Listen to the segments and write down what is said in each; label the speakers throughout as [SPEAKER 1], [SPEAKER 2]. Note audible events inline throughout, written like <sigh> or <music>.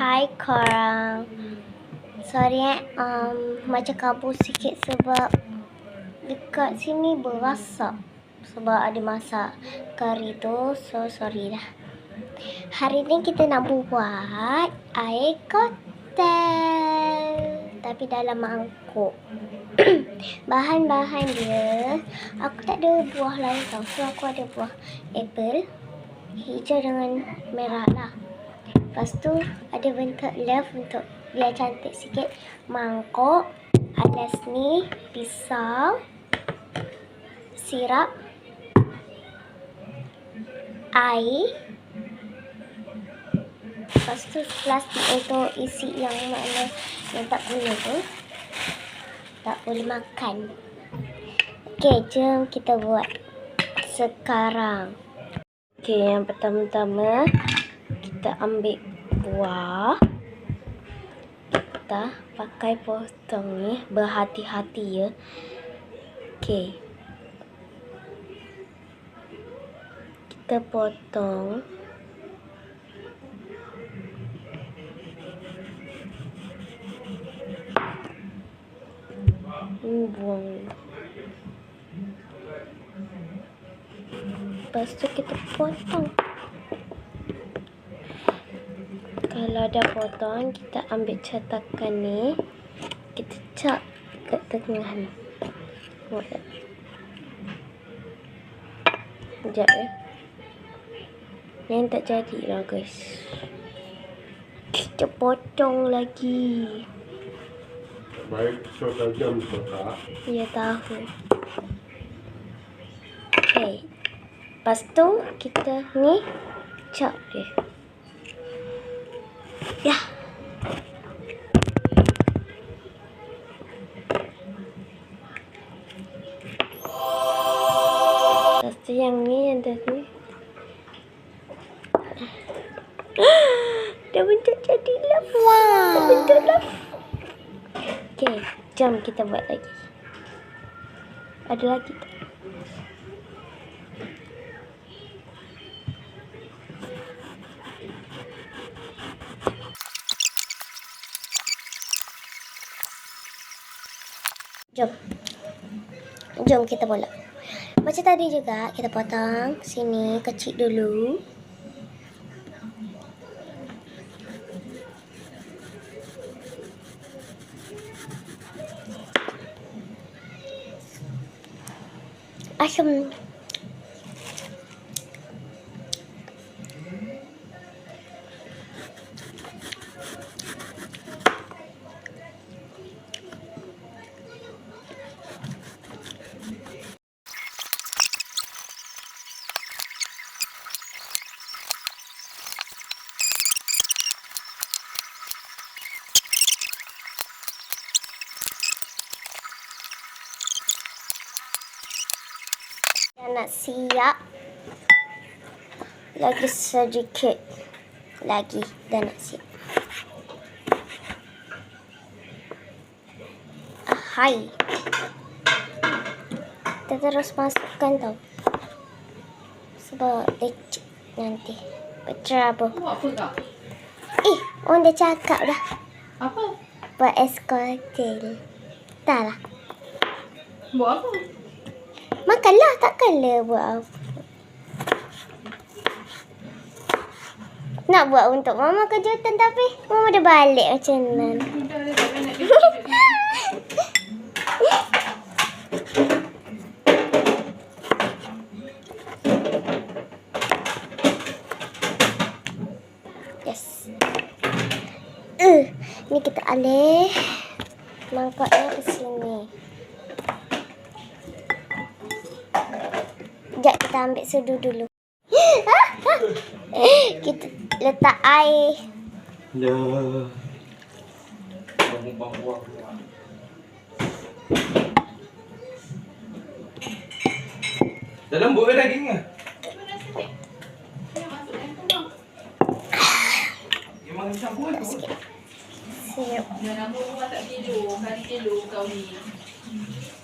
[SPEAKER 1] Hai korang. Sorry eh, um, macam kabur sikit sebab dekat sini berasak. Sebab ada masak kari tu, so sorry lah. Hari ni kita nak buat air koktel. Tapi dalam mangkuk. <coughs> Bahan-bahan dia, aku tak ada buah lain tau. So aku ada buah apple, hijau dengan merah lah. Lepas tu ada bentuk love untuk biar cantik sikit. Mangkuk, atas ni pisau, sirap, air. Lepas tu plastik untuk isi yang mana yang tak guna tu. Tak boleh makan. Okey, jom kita buat sekarang. Okey, yang pertama-tama kita ambil buah. Kita pakai potong ni berhati-hati ya. Okey. Kita potong. Buang. Lepas tu kita potong. Kalau dah potong, kita ambil cetakan ni. Kita cap kat tengah ni. Tengok tak? Sekejap ya. Yang tak jadilah guys. Kita potong lagi.
[SPEAKER 2] Baik pisau tajam kotak.
[SPEAKER 1] Ya tahu. Okay. Lepas tu kita ni chop dia. Ya. Lepas tu yang ni yang tadi. <gasps> Dah bentuk jadi love. Wow. Dah bentuk love. Okay, jom kita buat lagi. Ada lagi tak? Jom. Jom kita bola. Macam tadi juga, kita potong sini kecil dulu. Asam. Nak siap. Lagi sedikit. Lagi dah nak siap. Hai. Kita terus masukkan tau. Sebab lecet nanti. Berterabur.
[SPEAKER 3] Buat apa?
[SPEAKER 1] Eh, orang dah cakap dah.
[SPEAKER 3] Apa?
[SPEAKER 1] Buat es koktel. Tak lah.
[SPEAKER 3] Buat apa?
[SPEAKER 1] Makanlah takkanlah buat apa. Nak buat untuk mama kejutan tapi mama dah balik macam
[SPEAKER 3] dia. <laughs>
[SPEAKER 1] Yes. Uh, ni kita alih mangkuknya ke sini. Sekejap kita ambil sedu dulu. <gasps> kita letak air.
[SPEAKER 2] Dah.
[SPEAKER 4] Dah lembut ke dagingnya? Campur tu.
[SPEAKER 1] Siap.
[SPEAKER 3] Dah nama rumah tak tidur. Kali tidur kau ni.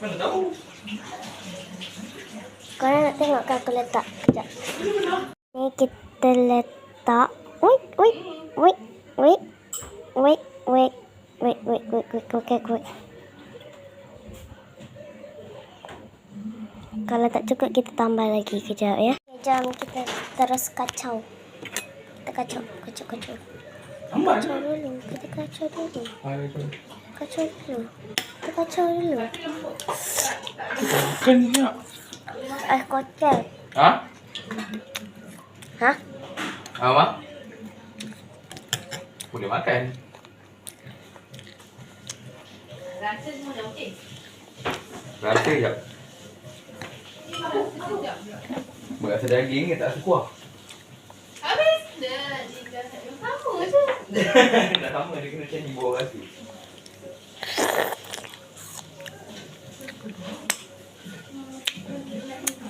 [SPEAKER 4] Mana tahu?
[SPEAKER 1] Korang nak tengok ke aku letak? Sekejap. Ni kita letak. Wait, wait, wait, wait, wait, wait, wait, wait, wait, wait, wait, wait, wait. Kalau tak cukup, kita tambah lagi kejap ya. Okay, jom kita terus kacau. Kita kacau, kacau, kacau. Kacau dulu, kita kacau dulu. Kacau dulu. Kita kacau dulu.
[SPEAKER 4] Kenyak.
[SPEAKER 1] Eh, kotel.
[SPEAKER 4] Ha?
[SPEAKER 1] Hah?
[SPEAKER 4] Apa? Boleh makan.
[SPEAKER 3] Rasa semua dah okey.
[SPEAKER 4] Rasa je. Berasa daging ke tak sekuah?
[SPEAKER 3] Habis dah. Dia dah sama je. <laughs>
[SPEAKER 4] Dah sama dia kena macam ni bawah rasa.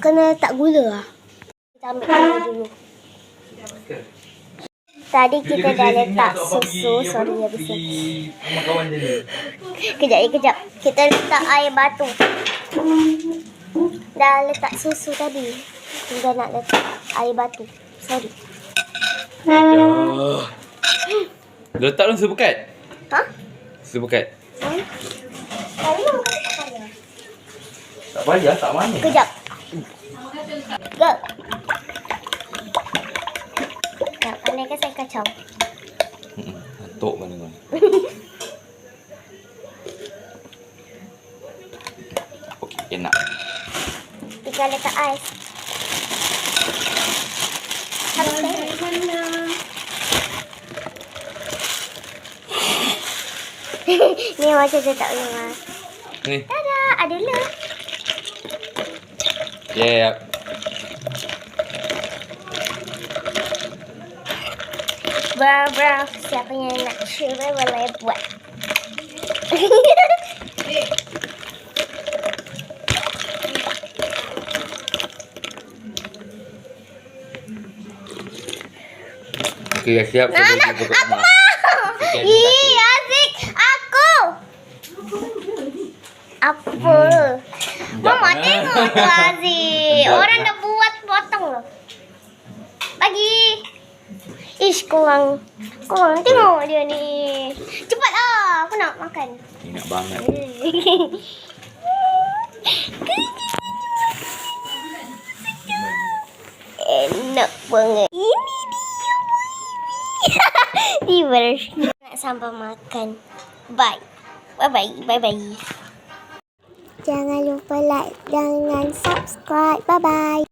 [SPEAKER 1] Kena tak gula lah. Kita ambil gula dulu. Tadi kita dah letak
[SPEAKER 4] apa
[SPEAKER 1] susu. Sorry, ya bisa. Kejap, ya, kejap. Kita letak air batu. Dah letak susu tadi. Tinggal nak letak air batu. Sorry.
[SPEAKER 4] Ya. Letak dalam susu pekat.
[SPEAKER 1] Ha?
[SPEAKER 4] Susu pekat.
[SPEAKER 1] Hmm? Tak payah,
[SPEAKER 4] tak mana.
[SPEAKER 1] Kejap. Go. Tak pandai ke saya kacau?
[SPEAKER 4] Hmm, Atuk mana kau. <laughs> Okey, enak.
[SPEAKER 1] Tinggal letak ais. Habis mana? <laughs> Ni macam dia tak boleh.
[SPEAKER 4] Ni.
[SPEAKER 1] Tada, adalah.
[SPEAKER 4] Yep.
[SPEAKER 1] Bra, Barbara stepping in that chili really wet.
[SPEAKER 4] Oke, okay, siap. Nah, nah, aku mau. Okay,
[SPEAKER 1] Ih,
[SPEAKER 4] asik.
[SPEAKER 1] Aku. Aku. Hmm. Mama, tengok tu
[SPEAKER 4] Aziz.
[SPEAKER 1] Orang dah Ish, korang. Korang tengok dia ni. Cepatlah. Aku nak makan.
[SPEAKER 4] Ingat banget.
[SPEAKER 1] Enak banget. Ini dia. Tiba. <laughs> Nak sampai makan. Bye. Bye-bye. Bye-bye. Jangan lupa like dan subscribe. Bye-bye.